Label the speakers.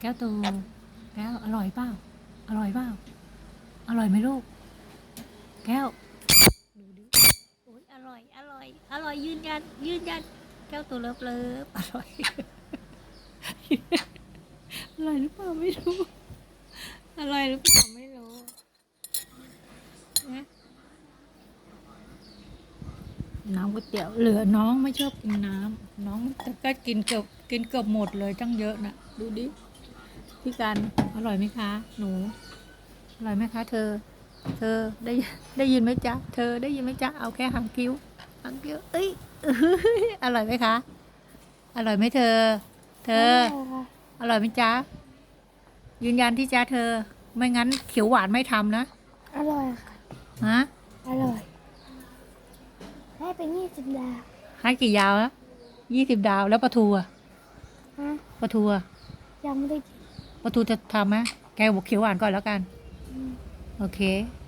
Speaker 1: แก้วตูแก้วอร่อยเปล่าอร่อยเปล่าอร่อยไหมลูก แก้วดูดิโอ้ยอร่อย อร่อย อร่อยยืนยัน ยืนยัน แก้วตัวเลิฟเลิฟอร่อยอร่อยหรือเปล่าไม่รู้อร่อยหรือเปล่าไม่รู้นะน้ำก๋วยเตี๋ยวเหลือน้องไม่ชอบกินน้ำน้องก็กินเกือบกินเกือบหมดเลยตั้งเยอะนะดูดิ พี่กันอร่อยไหมคะ หนู อร่อยไหมคะ เธอ เธอได้ได้ยินไหมจ๊ะ เธอได้ยินไหมจ๊ะ เอาแค่หางคิ้วหางคิ้วเอ้ยเอ้ยอร่อยไหมคะ อร่อยไหมเธอ เธอ อร่อยไหมจ๊ะ ยืนยันที่จ๊ะเธอ ไม่งั้นเขียวหวานไม่ทำนะ
Speaker 2: อร่อยค่ะ
Speaker 1: ฮะ
Speaker 2: อร่อย ให้เป็นยี่สิบดาว
Speaker 1: ให้กี่ยาวนะยี่สิบดาวแล้วปลาทูอะ
Speaker 2: ฮะ
Speaker 1: ปลาทูอะ
Speaker 2: ยังไม่ได้กิน
Speaker 1: ปลาทูจะทำไหมแกบอกเขียวหวานก่อนแล้วกัน
Speaker 2: อืม
Speaker 1: โอเค
Speaker 2: อ